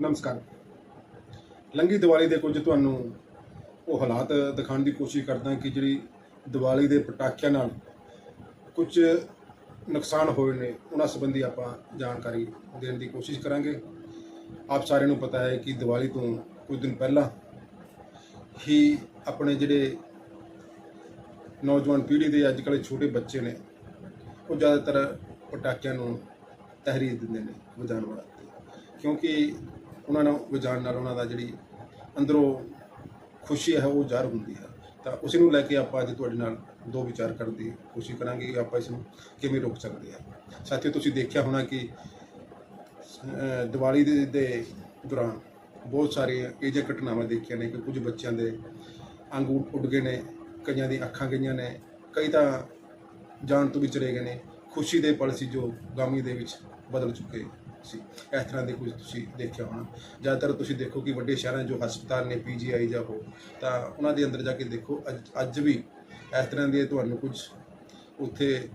ਨਮਸਕਾਰ। ਲੰਗੀ ਦੀਵਾਲੀ ਦੇ ਕੁਝ ਤੁਹਾਨੂੰ ਉਹ ਹਾਲਾਤ ਦਿਖਾਉਣ ਦੀ ਕੋਸ਼ਿਸ਼ ਕਰਦਾ ਕਿ ਜਿਹੜੀ ਦੀਵਾਲੀ ਦੇ ਪਟਾਕਿਆਂ ਨਾਲ ਕੁਝ ਨੁਕਸਾਨ ਹੋਏ ਨੇ, ਉਹਨਾਂ ਸੰਬੰਧੀ ਆਪਾਂ ਜਾਣਕਾਰੀ ਦੇਣ ਦੀ ਕੋਸ਼ਿਸ਼ ਕਰਾਂਗੇ। ਆਪ ਸਾਰਿਆਂ ਨੂੰ ਪਤਾ ਹੈ ਕਿ ਦੀਵਾਲੀ ਤੋਂ ਕੁਝ ਦਿਨ ਪਹਿਲਾਂ ਹੀ ਆਪਣੇ ਜਿਹੜੇ ਨੌਜਵਾਨ ਪੀੜ੍ਹੀ ਦੇ ਅੱਜ ਕੱਲ੍ਹ ਛੋਟੇ ਬੱਚੇ ਨੇ, ਉਹ ਜ਼ਿਆਦਾਤਰ ਪਟਾਕਿਆਂ ਨੂੰ ਤਹਿਰੀਰ ਦਿੰਦੇ ਨੇ ਵਜਾਉਣ ਵਾਸਤੇ। ਕਿਉਂਕਿ ਉਹਨਾਂ ਨੂੰ ਵਜਾਉਣ ਨਾਲ ਉਹਨਾਂ ਦਾ ਜਿਹੜੀ ਅੰਦਰੋਂ ਖੁਸ਼ੀ ਹੈ ਉਹ ਜ਼ਾਹਰ ਹੁੰਦੀ ਹੈ। ਤਾਂ ਉਸ ਨੂੰ ਲੈ ਕੇ ਆਪਾਂ ਅੱਜ ਤੁਹਾਡੇ ਨਾਲ ਦੋ ਵਿਚਾਰ ਕਰਨ ਦੀ ਕੋਸ਼ਿਸ਼ ਕਰਾਂਗੇ ਕਿ ਆਪਾਂ ਇਸ ਨੂੰ ਕਿਵੇਂ ਰੋਕ ਸਕਦੇ ਹਾਂ। ਸਾਥੀਓ, ਤੁਸੀਂ ਦੇਖਿਆ ਹੋਣਾ ਕਿ, ਅਹ, ਦੀਵਾਲੀ ਦੇ ਦੇ ਦੌਰਾਨ ਬਹੁਤ ਸਾਰੀਆਂ ਇਹ ਜਿਹੇ ਘਟਨਾਵਾਂ ਦੇਖੀਆਂ ਨੇ ਕਿ ਕੁਝ ਬੱਚਿਆਂ ਦੇ ਅੰਗ ਉੱਡ ਗਏ ਨੇ, ਕਈਆਂ ਦੀ ਅੱਖਾਂ ਗਈਆਂ ਨੇ, ਕਈ ਤਾਂ ਜਾਨ ਤੋਂ ਵੀ ਚਲੇ ਗਏ ਨੇ, ਖੁਸ਼ੀ ਦੇ ਪਲ ਸੀ ਜੋ ਗਾਮੀ ਦੇ ਵਿੱਚ ਬਦਲ ਚੁੱਕੇ। ਸੀ ਇਸ ਤਰ੍ਹਾਂ ਦੇ ਕੁਝ ਤੁਸੀਂ ਦੇਖਿਆ ਹੋਣਾ। ਜ਼ਿਆਦਾਤਰ ਤੁਸੀਂ ਦੇਖੋ ਕਿ ਵੱਡੇ ਸ਼ਹਿਰਾਂ 'ਚ ਜੋ ਹਸਪਤਾਲ ਨੇ ਪੀਜੀਆਈ ਜਾਂ ਹੋ ਤਾਂ ਉਹਨਾਂ ਦੇ ਅੰਦਰ ਜਾ ਕੇ ਦੇਖੋ, ਅੱਜ ਅੱਜ ਵੀ ਇਸ ਤਰ੍ਹਾਂ ਦੇ ਤੁਹਾਨੂੰ ਕੁਝ ਉੱਥੇ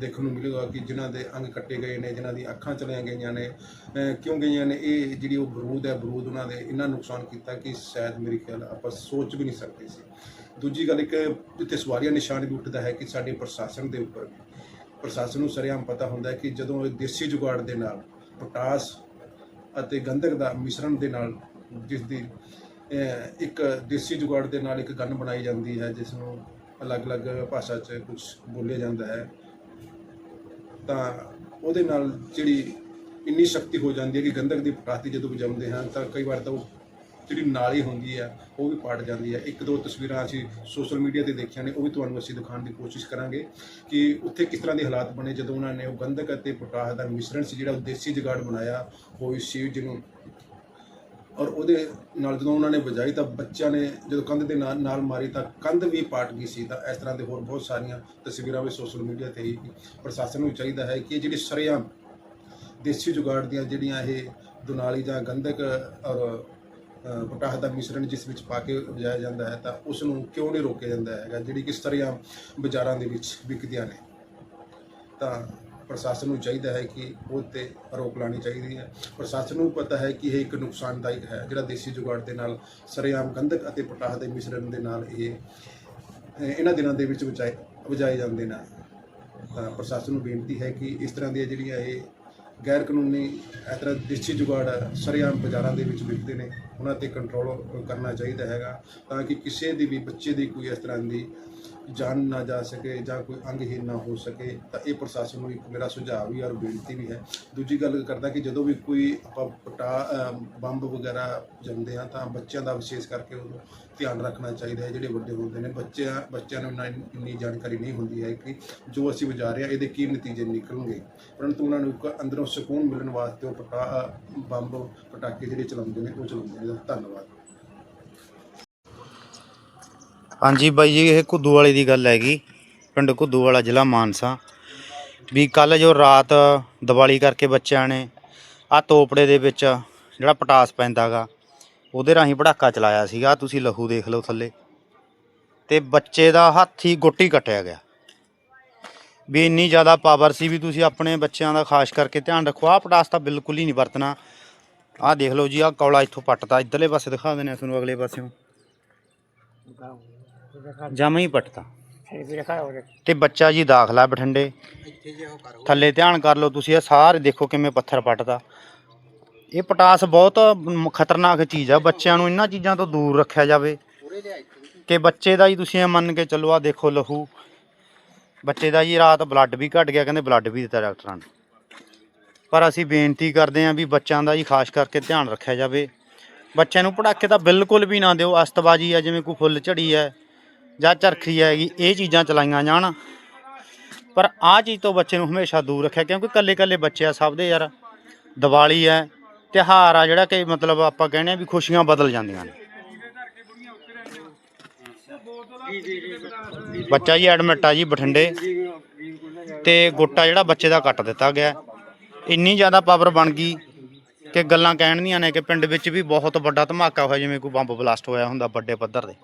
ਦੇਖਣ ਨੂੰ ਮਿਲੇਗਾ ਕਿ ਜਿਨ੍ਹਾਂ ਦੇ ਅੰਗ ਕੱਟੇ ਗਏ ਨੇ, ਜਿਨ੍ਹਾਂ ਦੀ ਅੱਖਾਂ ਚਲੀਆਂ ਗਈਆਂ ਨੇ। ਅਹ ਕਿਉਂ ਗਈਆਂ ਨੇ? ਇਹ ਜਿਹੜੀ ਉਹ ਬਰੂਦ ਹੈ ਬਰੂਦ ਉਹਨਾਂ ਦੇ ਇੰਨਾ ਨੁਕਸਾਨ ਕੀਤਾ ਕਿ ਸ਼ਾਇਦ ਮੇਰੇ ਖਿਆਲ ਆਪਾਂ ਸੋਚ ਵੀ ਨਹੀਂ ਸਕਦੇ ਸੀ। ਦੂਜੀ ਗੱਲ, ਇੱਕ ਜਿੱਥੇ ਸਵਾਰੀਆਂ ਨਿਸ਼ਾਨ ਵੀ ਉੱਠਦਾ ਹੈ ਕਿ ਸਾਡੇ ਪ੍ਰਸ਼ਾਸਨ ਦੇ ਉੱਪਰ ਵੀ। ਪ੍ਰਸ਼ਾਸਨ ਨੂੰ ਸਰੇਆਮ ਪਤਾ ਹੁੰਦਾ ਹੈ ਕਿ ਜਦੋਂ ਇਹ ਦੇਸੀ ਜੁਗਾੜ ਦੇ ਨਾਲ ਪੋਟਾਸ ਅਤੇ ਗੰਧਕ ਦਾ ਮਿਸ਼ਰਣ ਦੇ ਨਾਲ ਜਿਸ ਦੀ ਇੱਕ ਦੇਸੀ ਜੁਗਾੜ ਦੇ ਨਾਲ ਇੱਕ ਗਨ ਬਣਾਈ ਜਾਂਦੀ ਹੈ ਜਿਸ ਨੂੰ ਅਲੱਗ-ਅਲੱਗ ਭਾਸ਼ਾ 'ਚ ਕੁਝ ਬੋਲਿਆ ਜਾਂਦਾ ਹੈ। ਤਾਂ ਉਹਦੇ ਨਾਲ ਜਿਹੜੀ ਇੰਨੀ ਸ਼ਕਤੀ ਹੋ ਜਾਂਦੀ ਹੈ ਕਿ ਗੰਧਕ ਦੀ ਪਟਾਤੀ ਜਦੋਂ ਵਜਾਉਂਦੇ ਹਾਂ ਤਾਂ ਕਈ ਵਾਰ ਤਾਂ ਉਹ ਜਿਹੜੀ ਨਾਲੀ ਹੁੰਦੀ ਹੈ ਉਹ ਵੀ ਪਾਟ ਜਾਂਦੀ ਹੈ ਇੱਕ ਦੋ ਤਸਵੀਰਾਂ ਅਸੀਂ ਸੋਸ਼ਲ ਮੀਡੀਆ ਤੇ ਦੇਖੀਆਂ ਨੇ, ਉਹ ਵੀ ਤੁਹਾਨੂੰ ਅਸੀਂ ਦਿਖਾਉਣ ਦੀ ਕੋਸ਼ਿਸ਼ ਕਰਾਂਗੇ ਕਿ ਉੱਥੇ ਕਿਸ ਤਰ੍ਹਾਂ ਦੇ ਹਾਲਾਤ ਬਣੇ ਜਦੋਂ ਉਹਨਾਂ ਨੇ ਉਹ ਗੰਧਕ ਅਤੇ ਪੋਟਾਸ ਦਾ ਮਿਸ਼ਰਣ ਸੀ, ਜਿਹੜਾ ਉਹ ਦੇਸੀ ਜੁਗਾੜ ਬਣਾਇਆ ਹੋਈ ਸੀ ਜਿਹਨੂੰ ਔਰ ਉਹਦੇ ਨਾਲ ਜਦੋਂ ਉਹਨਾਂ ਨੇ ਵਜਾਈ ਤਾਂ ਬੱਚਿਆਂ ਨੇ ਜਦੋਂ ਕੰਧ ਦੇ ਨਾਲ ਨਾਲ ਮਾਰੀ ਤਾਂ ਕੰਧ ਵੀ ਪਾਟ ਗਈ ਸੀ। ਤਾਂ ਇਸ ਤਰ੍ਹਾਂ ਦੇ ਹੋਰ ਬਹੁਤ ਸਾਰੀਆਂ ਤਸਵੀਰਾਂ ਵੀ ਸੋਸ਼ਲ ਮੀਡੀਆ ਤੇ ਹੀ ਪ੍ਰਸ਼ਾਸਨ ਨੂੰ ਚਾਹੀਦਾ ਹੈ ਕਿ ਜਿਹੜੀ ਸਰੇਆਮ ਦੇਸੀ ਜੁਗਾੜ ਦੀਆਂ ਜਿਹੜੀਆਂ ਇਹ ਦੁਨਾਲੀ ਜਾਂ ਗੰਧਕ ਔਰ ਅ, ਦਾ ਮਿਸ਼ਰਣ ਜਿਸ ਵਿੱਚ ਪਾ ਕੇ ਵਜਾਇਆ ਜਾਂਦਾ ਹੈ ਤਾਂ ਉਸ ਨੂੰ ਕਿਉਂ ਨਹੀਂ ਰੋਕਿਆ ਜਾਂਦਾ ਹੈਗਾ ਜਿਹੜੀ ਕਿ ਸਰੇਆਮ ਬਾਜ਼ਾਰਾਂ ਦੇ ਵਿੱਚ ਵਿਕਦੀਆਂ ਨੇ? ਤਾਂ ਪ੍ਰਸ਼ਾਸਨ ਨੂੰ ਚਾਹੀਦਾ ਹੈ ਕਿ ਉਹ ਤੇ ਰੋਕ ਲਾਣੀ ਚਾਹੀਦੀ ਹੈ ਪ੍ਰਸ਼ਾਸਨ ਨੂੰ ਪਤਾ ਹੈ ਕਿ ਇਹ ਇੱਕ ਨੁਕਸਾਨਦਾਇਕ ਹੈ ਜਿਹੜਾ ਦੇਸੀ ਜੁਗਾੜ ਦੇ ਨਾਲ ਸਰੇਆਮ ਗੰਧਕ ਅਤੇ ਪੋਟਾਸ ਦੇ ਮਿਸ਼ਰਣ ਦੇ ਨਾਲ ਇਹ ਇਹਨਾਂ ਦਿਨਾਂ ਦੇ ਵਿੱਚ ਵਜਾਏ ਵਜਾਏ ਜਾਂਦੇ ਨੇ। ਤਾਂ ਪ੍ਰਸ਼ਾਸਨ ਨੂੰ ਬੇਨਤੀ ਹੈ ਕਿ ਇਸ ਤਰ੍ਹਾਂ ਦੀਆਂ ਜਿਹੜੀਆਂ ਇਹ ਗੈਰ ਕਾਨੂੰਨੀ, ਇਸ ਤਰ੍ਹਾਂ ਦੇਸੀ ਜੁਗਾੜ ਸਰੇਆਮ ਬਾਜ਼ਾਰਾਂ ਦੇ ਵਿੱਚ ਵਿਕਦੇ ਨੇ, ਉਹਨਾਂ ਤੇ ਕੰਟਰੋਲ ਕਰਨਾ ਚਾਹੀਦਾ ਹੈਗਾ, ਤਾਂ ਕਿ ਕਿਸੇ ਦੀ ਵੀ, ਬੱਚੇ ਦੀ ਕੋਈ ਇਸ ਤਰ੍ਹਾਂ ਦੀ ਜਾਨ ਨਾ ਜਾ ਸਕੇ ਜਾਂ ਕੋਈ ਅੰਗਹੀਨ ਨਾ ਹੋ ਸਕੇ, ਤਾਂ ਇਹ ਪ੍ਰਸ਼ਾਸਨ ਨੂੰ ਇੱਕ ਮੇਰਾ ਸੁਝਾਅ ਵੀ ਔਰ ਬੇਨਤੀ ਵੀ ਹੈ। ਦੂਜੀ ਗੱਲ ਕਰਦਾ ਕਿ ਜਦੋਂ ਵੀ ਕੋਈ ਆਪਾਂ ਪਟਾ ਬੰਬ ਵਗੈਰਾ ਜੰਮਦੇ ਆ ਤਾਂ ਬੱਚਿਆਂ ਦਾ ਵਿਸ਼ੇਸ਼ ਕਰਕੇ ਉਹ ਧਿਆਨ ਰੱਖਣਾ ਚਾਹੀਦਾ ਹੈ। ਜਿਹੜੇ ਵੱਡੇ ਹੁੰਦੇ ਨੇ, ਬੱਚਿਆਂ ਬੱਚਿਆਂ ਨੂੰ ਇੰਨਾ, ਇੰਨੀ ਜਾਣਕਾਰੀ ਨਹੀਂ ਹੁੰਦੀ ਹੈ ਕਿ ਜੋ ਅਸੀਂ ਵਜਾ ਰਹੇ ਹਾਂ, ਇਹਦੇ ਕੀ ਨਤੀਜੇ ਨਿਕਲਣਗੇ। ਪਰੰਤੂ ਉਹਨਾਂ ਨੂੰ ਇੱਕ ਅੰਦਰੋਂ ਸਕੂਨ ਮਿਲਣ ਵਾਸਤੇ ਉਹ ਪਟਾ ਬੰਬ ਪਟਾਕੇ ਜਿਹੜੇ ਚਲਾਉਂਦੇ ਨੇ, ਉਹ ਚਲਾਉਂਦੇ ਨੇ। ਧੰਨਵਾਦ। ਹਾਂਜੀ ਬਾਈ ਜੀ, ਇਹ ਘੁੱਦੂ ਵਾਲੇ ਦੀ ਗੱਲ ਹੈਗੀ। ਪਿੰਡ ਘੁੱਦੂ ਵਾਲਾ ਜ਼ਿਲ੍ਹਾ ਮਾਨਸਾ। ਵੀ ਕੱਲ ਜੋ ਰਾਤ ਦੀਵਾਲੀ ਕਰਕੇ ਬੱਚਿਆਂ ਨੇ ਆ ਤੋਪੜੇ ਦੇ ਵਿੱਚ ਜਿਹੜਾ ਪਟਾਸ ਪੈਂਦਾਗਾ, ਉਹਦੇ ਰਾਹੀਂ ਪੜਾਕਾ ਚਲਾਇਆ ਸੀਗਾ। ਤੁਸੀਂ ਲਹੂ ਦੇਖ ਲਓ ਥੱਲੇ। ਤੇ ਬੱਚੇ ਦਾ ਹੱਥ ਹੀ ਗੋਟੀ ਕੱਟਿਆ ਗਿਆ। ਵੀ ਇੰਨੀ ਜ਼ਿਆਦਾ ਪਾਵਰ ਸੀ ਵੀ ਤੁਸੀਂ ਆਪਣੇ ਬੱਚਿਆਂ ਦਾ ਖਾਸ ਕਰਕੇ ਧਿਆਨ ਰੱਖੋ। ਆਹ ਪਟਾਸ ਤਾਂ ਬਿਲਕੁਲ ਹੀ ਨਹੀਂ ਵਰਤਣਾ। ਆਹ ਦੇਖ ਲਓ ਜੀ, ਆਹ ਕੌਲਾ ਇੱਥੋਂ ਪੱਟਦਾ। ਇੱਧਰਲੇ ਪਾਸੇ ਦਿਖਾ ਦਿੰਦੇ ਆ ਤੁਹਾਨੂੰ ਅਗਲੇ ਪਾਸਿਓਂ। ਜਮਾ ਹੀ ਪੱਟਦਾ ਤੇ। ਬੱਚਾ ਜੀ ਦਾਖਲਾ ਬਠਿੰਡੇ। ਥੱਲੇ ਧਿਆਨ ਕਰ ਲਓ ਤੁਸੀਂ ਇਹ ਸਾਰੇ ਦੇਖੋ ਕਿਵੇਂ ਪੱਥਰ ਪੱਟਦਾ। ਇਹ ਪਟਾਸ ਬਹੁਤ ਮ- ਖਤਰਨਾਕ ਚੀਜ਼ ਆ ਬੱਚਿਆਂ ਨੂੰ ਇਹਨਾਂ ਚੀਜ਼ਾਂ ਤੋਂ ਦੂਰ ਰੱਖਿਆ ਜਾਵੇ। ਕਿ ਬੱਚੇ ਦਾ ਜੀ ਤੁਸੀਂ ਇਹ ਮੰਨ ਕੇ ਚੱਲੋ ਆ ਦੇਖੋ ਲਹੂ। ਬੱਚੇ ਦਾ ਜੀ ਰਾਤ ਬਲੱਡ ਵੀ ਘਟ ਗਿਆ ਕਹਿੰਦੇ ਬਲੱਡ ਵੀ ਦਿੱਤਾ ਡਾਕਟਰਾਂ ਨੇ। ਪਰ ਅਸੀਂ ਬੇਨਤੀ ਕਰਦੇ ਹਾਂ ਵੀ ਬੱਚਿਆਂ ਦਾ ਜੀ ਖਾਸ ਕਰਕੇ ਧਿਆਨ ਰੱਖਿਆ ਜਾਵੇ। ਬੱਚਿਆਂ ਨੂੰ ਪੜਾਕੇ ਤਾਂ ਬਿਲਕੁਲ ਵੀ ਨਾ ਦਿਓ ਅਸਤਬਾਜੀ ਆ ਜਿਵੇਂ ਕੋਈ ਫੁੱਲ ਝੜੀ ਹੈ। ਜਾਂ ਚਰਖੀ ਹੈਗੀ, ਇਹ ਚੀਜ਼ਾਂ ਚਲਾਈਆਂ ਜਾਣ। ਪਰ ਆਹ ਚੀਜ਼ ਤੋਂ ਬੱਚੇ ਨੂੰ ਹਮੇਸ਼ਾ ਦੂਰ ਰੱਖਿਆ, ਕਿਉਂਕਿ ਕੱਲੇ ਕੱਲੇ ਬੱਚੇ ਆ ਸਭ ਦੇ ਯਾਰ। ਦੀਵਾਲੀ ਹੈ, ਤਿਉਹਾਰ ਆ, ਜਿਹੜਾ ਕਿ ਮਤਲਬ ਆਪਾਂ ਕਹਿੰਦੇ ਆ ਵੀ ਖੁਸ਼ੀਆਂ ਬਦਲ ਜਾਂਦੀਆਂ ਨੇ। ਬੱਚਾ ਜੀ, ਐਡਮਿਟ ਆ ਜੀ, ਬਠਿੰਡੇ। ਤੇ ਗੋਟਾ ਜਿਹੜਾ ਬੱਚੇ ਦਾ ਕੱਟ ਦਿੱਤਾ ਗਿਆ। ਇੰਨੀ ਜ਼ਿਆਦਾ ਪਾਵਰ ਬਣ ਗਈ ਕਿ ਗੱਲਾਂ ਕਹਿਣ ਦੀਆਂ ਨੇ ਕਿ ਪਿੰਡ ਵਿੱਚ ਵੀ ਬਹੁਤ ਵੱਡਾ ਧਮਾਕਾ ਹੋਇਆ, ਜਿਵੇਂ ਕੋਈ ਬੰਬ ਬਲਾਸਟ ਹੋਇਆ ਹੁੰਦਾ ਵੱਡੇ ਪੱਧਰ ਤੇ।